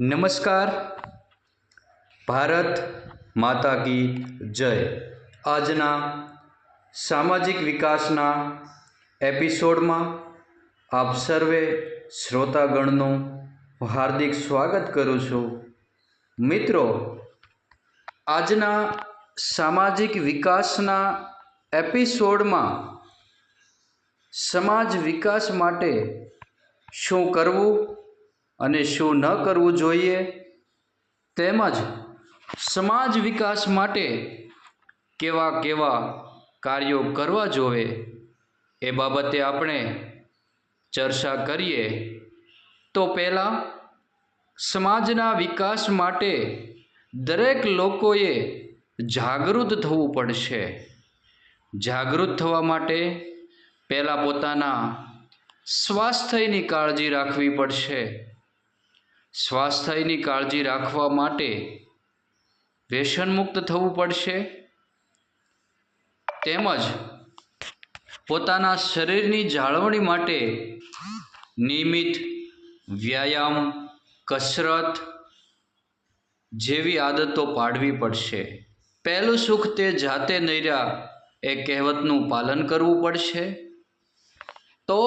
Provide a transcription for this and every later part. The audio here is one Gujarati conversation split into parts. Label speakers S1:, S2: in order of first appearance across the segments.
S1: નમસ્કાર. ભારત માતા કી જય. આજના સામાજિક વિકાસના એપિસોડમાં આપ સર્વે શ્રોતાગણનું હાર્દિક સ્વાગત કરું છું. મિત્રો, આજના સામાજિક વિકાસના એપિસોડમાં સમાજ વિકાસ માટે શું કરવું? અને શું ન કરવું જોઈએ? તેમજ સમાજ વિકાસ માટે કેવા કેવા કાર્યો કરવા જોઈએ? એ બાબતે આપણે ચર્ચા કરીએ. તો પહેલાં, સમાજના વિકાસ માટે દરેક લોકોએ જાગૃત થવું પડશે. જાગૃત થવા માટે પહેલાં પોતાના સ્વાસ્થ્યની કાળજી રાખવી પડશે. સ્વાસ્થ્યની કાળજી રાખવા માટે વ્યસનમુક્ત થવું પડશે. તેમજ પોતાના શરીરની જાળવણી માટે નિયમિત વ્યાયામ, કસરત જેવી આદતો પાડવી પડશે. પહેલું સુખ તે જાતે નૈર્યા એ કહેવતનું પાલન કરવું પડશે. તો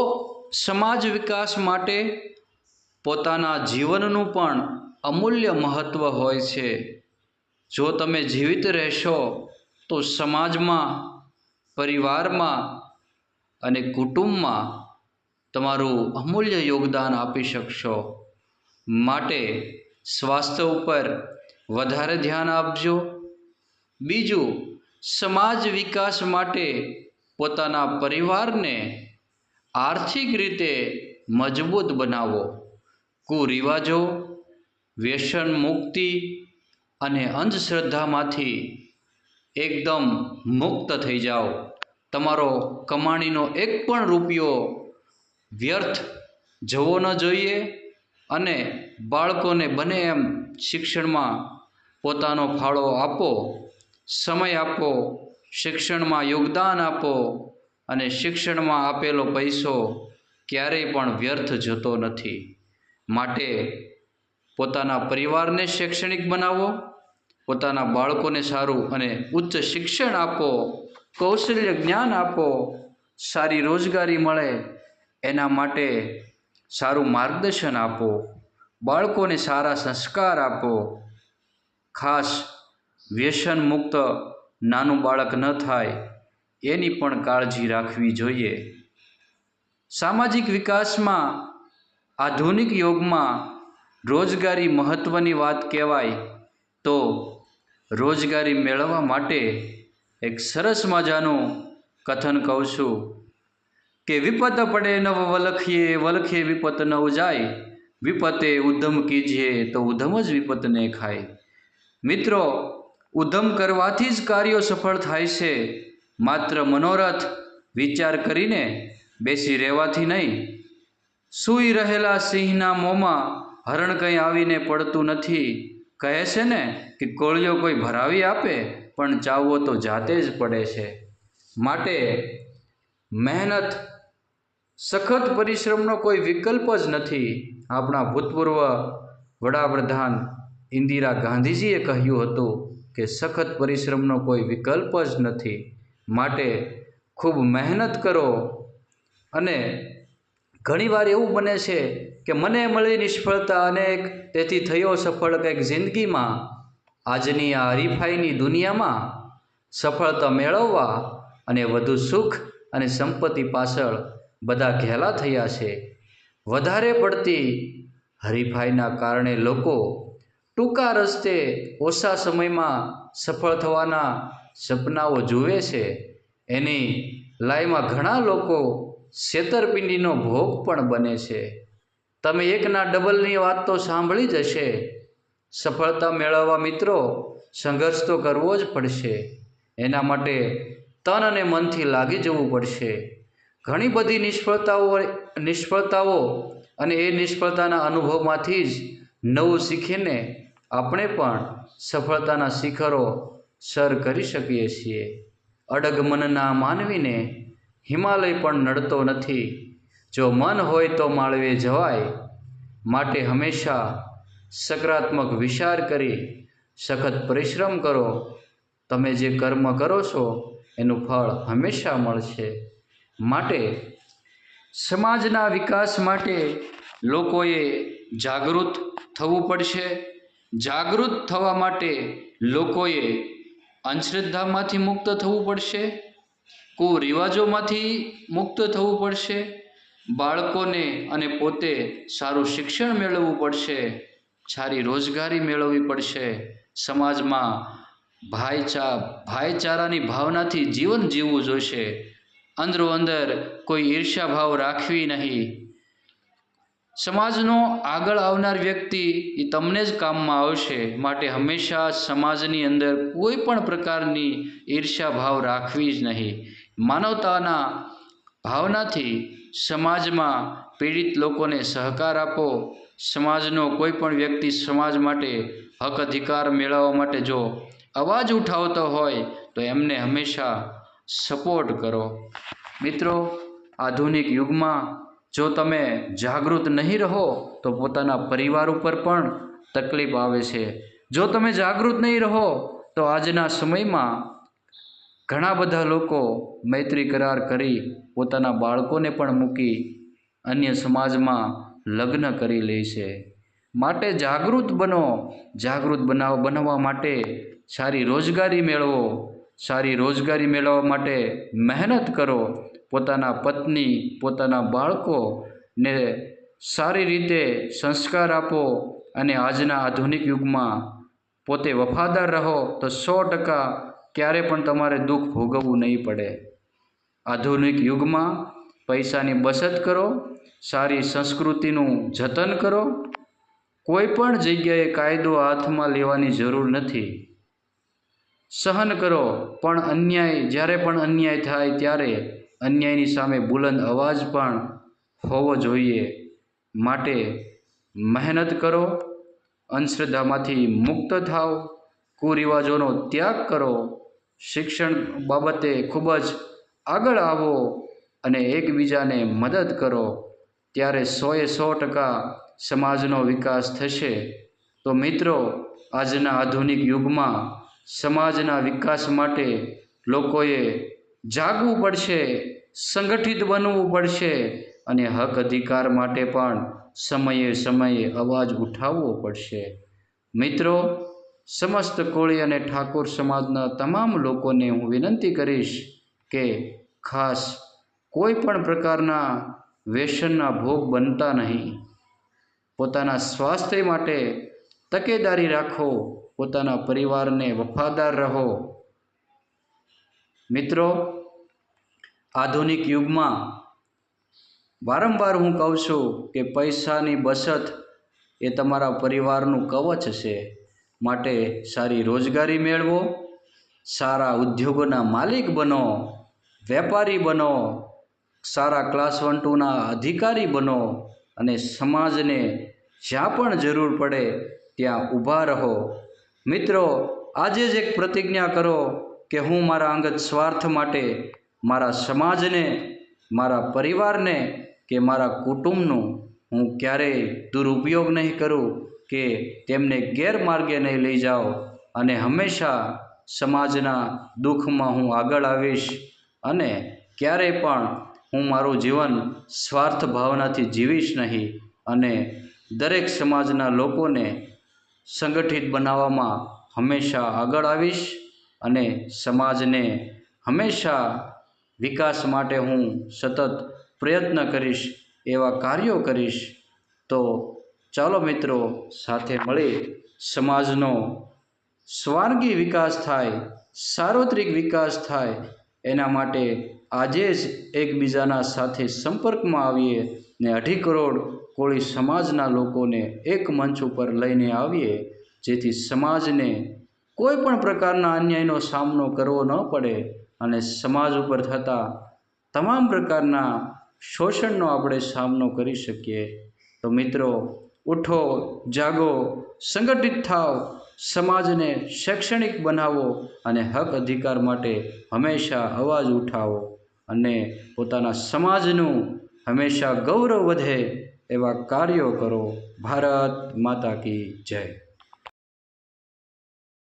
S1: સમાજ વિકાસ માટે પોતાના જીવનનું પણ અમૂલ્ય મહત્ત્વ હોય છે. જો તમે જીવિત રહેશો, તો સમાજમાં, પરિવારમાં અને કુટુંબમાં તમારું અમૂલ્ય યોગદાન આપી શકશો. માટે સ્વાસ્થ્ય ઉપર વધારે ધ્યાન આપજો. બીજું, સમાજ વિકાસ માટે પોતાના પરિવારને આર્થિક રીતે મજબૂત બનાવો. કુરિવાજો, વ્યસન મુક્તિ અને અંધશ્રદ્ધામાંથી એકદમ મુક્ત થઈ જાઓ. તમારો કમાણીનો એક પણ રૂપિયો વ્યર્થ જવો ન જોઈએ અને બાળકોને બને એમ શિક્ષણમાં પોતાનો ફાળો આપો, સમય આપો, શિક્ષણમાં યોગદાન આપો અને શિક્ષણમાં આપેલો પૈસો ક્યારેય પણ વ્યર્થ જતો નથી. માટે પોતાના પરિવારને શૈક્ષણિક બનાવો, પોતાના બાળકોને સારું અને ઉચ્ચ શિક્ષણ આપો, કૌશલ્ય જ્ઞાન આપો, સારી રોજગારી મળે, એના માટે સારું માર્ગદર્શન આપો, બાળકોને સારા સંસ્કાર આપો. ખાસ વ્યસન મુક્ત નાનું બાળક ન થાય, એની પણ કાળજી રાખવી જોઈએ. સામાજિક વિકાસમાં આધુનિક યુગમાં રોજગારી મહત્ત્વની વાત કહેવાય તો રોજગારી મેળવવા માટે એક સરસ મજાનું કથન કહું છું કે વિપત પડે નવ વલખીએ, વલખે વિપત નવ જાય. વિપતે ઉધમ કીજીએ તો ઉધમ જ વિપતને ખાય. મિત્રો ઉધમ કરવાથી જ કાર્યો સફળ થાય છે. માત્ર મનોરથ, વિચાર કરીને બેસી રહેવાથી નહીં. સૂઈ રહેલા સિંહના મોંમાં હરણ કંઈ આવીને પડતું નથી. કહે છે ને કે કોળિયો કોઈ ભરાવી આપે, પણ ચાવવો તો જાતે જ પડે છે. માટે મહેનત, સખત પરિશ્રમનો કોઈ વિકલ્પ જ નથી. આપણા ભૂતપૂર્વ વડાપ્રધાન ઇન્દિરા ગાંધીજીએ કહ્યું હતું કે સખત પરિશ્રમનો કોઈ વિકલ્પ જ નથી. માટે ખૂબ મહેનત કરો અને ઘણીવાર એવું બને છે કે મને મળી નિષ્ફળતા અનેક તેથી થયો સફળ કંઈક જિંદગીમાં. આજની આ હરીફાઈની દુનિયામાં સફળતા મેળવવા અને વધુ સુખ અને સંપત્તિ પાછળ બધા ઘેલા થયા છે. વધારે પડતી હરીફાઈના કારણે લોકો ટૂંકા રસ્તે ઓછા સમયમાં સફળ થવાના સપનાઓ જુએ છે. એની લાઈમાં ઘણા લોકો છેતરપિંડીનો ભોગ પણ બને છે. તમે એકના ડબલની વાત તો સાંભળી જ હશે. સફળતા મેળવવા મિત્રો, સંઘર્ષ તો કરવો જ પડશે. એના માટે તન અને મનથી લાગી જવું પડશે. ઘણી બધી નિષ્ફળતાઓ નિષ્ફળતાઓ અને એ નિષ્ફળતાના અનુભવમાંથી જ નવું શીખીને આપણે પણ સફળતાના શિખરો સર કરી શકીએ છીએ. અડગ મનના માનવીને હિમાલય પણ નડતો નથી. જો મન હોય તો માળવે જવાય. માટે હંમેશા સકારાત્મક વિચાર કરી સખત પરિશ્રમ કરો. તમે જે કર્મ કરો છો, એનું ફળ હંમેશા મળશે. માટે સમાજના વિકાસ માટે લોકોએ જાગૃત થવું પડશે. જાગૃત થવા માટે લોકોએ અંધશ્રદ્ધામાંથી મુક્ત થવું પડશે. કુરિવાજોમાંથી મુક્ત થવું પડશે, બાળકોને અને પોતે સારું શિક્ષણ મેળવવું પડશે, સારી રોજગારી મેળવવી પડશે. સમાજમાં ભાઈચા, ભાઈચારાની ભાવનાથી જીવન જીવવું જોઈશે. અંદરો અંદર કોઈ ઈર્ષ્યાભાવ રાખવી નહીં. સમાજનો આગળ આવનાર વ્યક્તિ એ તમને જ કામમાં આવશે, માટે હંમેશા સમાજની અંદર કોઈ પણ પ્રકારની ઈર્ષ્યાભાવ રાખવી જ નહીં. માનવતાના ભાવનાથી સમાજમાં પીડિત લોકોને સહકાર આપો. સમાજનો કોઈ પણ વ્યક્તિ સમાજ માટે હક અધિકાર મેળવવા માટે જો અવાજ ઉઠાવતો હોય, તો એમને હંમેશા સપોર્ટ કરો. મિત્રો, આધુનિક યુગમાં જો તમે જાગૃત નહીં રહો, તો પોતાના પરિવાર ઉપર પણ તકલીફ આવે છે. જો તમે જાગૃત નહીં રહો, તો આજના સમયમાં ઘણા બધા લોકો મૈત્રી કરાર કરી પોતાના બાળકોને પણ મૂકી અન્ય સમાજમાં લગ્ન કરી લે છે. માટે જાગૃત બનો. જાગૃત બનાવ બનવા માટે સારી રોજગારી મેળવો. સારી રોજગારી મેળવવા માટે મહેનત કરો. પોતાના પત્ની, પોતાના બાળકોને સારી રીતે સંસ્કાર આપો અને આજના આધુનિક યુગમાં પોતે વફાદાર રહો તો સો ટકા ક્યારે પણ તમારે દુઃખ ભોગવવું નહીં પડે. આધુનિક યુગમાં પૈસાની બચત કરો, સારી સંસ્કૃતિનું જતન કરો. કોઈ પણ જગ્યાએ કાયદો હાથમાં લેવાની જરૂર નથી. સહન કરો, પણ અન્યાય, જ્યારે પણ અન્યાય થાય ત્યારે અન્યાયની સામે બુલંદ અવાજ પણ હોવો જોઈએ. માટે મહેનત કરો, અંધશ્રદ્ધામાંથી મુક્ત થાઓ, કુરિવાજોનો ત્યાગ કરો. શિક્ષણ બાબતે ખૂબ જ આગળ આવો અને એકબીજાને મદદ કરો. ત્યારે સોએ સો ટકા સમાજનો વિકાસ થશે. તો મિત્રો, આજના આધુનિક યુગમાં સમાજના વિકાસ માટે લોકોએ જાગવું પડશે, સંગઠિત બનવું પડશે અને હક અધિકાર માટે પણ સમયે સમયે અવાજ ઉઠાવવો પડશે. મિત્રો સમસ્ત કોળી અને ઠાકોર સમાજના તમામ લોકોને હું વિનંતી કરીશ કે ખાસ કોઈ પણ પ્રકારના વ્યસનના ભોગ બનતા નહીં. પોતાના સ્વાસ્થ્ય માટે તકેદારી રાખો, પોતાના પરિવારને વફાદાર રહો. મિત્રો, આધુનિક યુગમાં વારંવાર હું કહું છું કે પૈસાની બચત એ તમારા પરિવારનું કવચ છે. માટે સારી રોજગારી મેળવો, સારા ઉદ્યોગોના માલિક બનો, વેપારી બનો, સારા ક્લાસ વન ટુના અધિકારી બનો અને સમાજને જ્યાં પણ જરૂર પડે ત્યાં ઊભા રહો. મિત્રો, આજે જ એક પ્રતિજ્ઞા કરો કે હું મારા અંગત સ્વાર્થ માટે, મારા સમાજને, મારા પરિવારને કે મારા કુટુંબનું હું ક્યારેય દુરુપયોગ નહીં કરું. કે તેમને ગેરમાર્ગે નહીં લઈ જાઓ અને હંમેશા સમાજના દુઃખમાં હું આગળ આવીશ અને ક્યારેય પણ હું મારું જીવન સ્વાર્થ ભાવનાથી જીવીશ નહીં અને દરેક સમાજના લોકોને સંગઠિત બનાવવામાં હંમેશા આગળ આવીશ અને સમાજને હંમેશા વિકાસ માટે હું સતત પ્રયત્ન કરીશ, એવા કાર્યો કરીશ, તો ચાલો મિત્રો સાથે મળી સમાજનો સ્વાર્ગી વિકાસ થાય, સાર્વત્રિક વિકાસ થાય, એના માટે આજે જ એકબીજાના સાથે સંપર્કમાં આવીએ ને અઢી કરોડ કોળી સમાજના લોકોને એક મંચ ઉપર લઈને આવીએ, જેથી સમાજને કોઈ પણ પ્રકારના અન્યાયનો સામનો કરવો ન પડે અને સમાજ ઉપર થતા તમામ પ્રકારના શોષણનો આપણે સામનો કરી શકીએ. તો મિત્રો ઉઠો, જાગો, સંગઠિત થાવ સમાજને શૈક્ષણિક બનાવો અને હક અધિકાર માટે હંમેશા અવાજ ઉઠાવો અને પોતાના સમાજનું હંમેશા ગૌરવ વધે એવા કાર્યો કરો. ભારત માતા કી જય.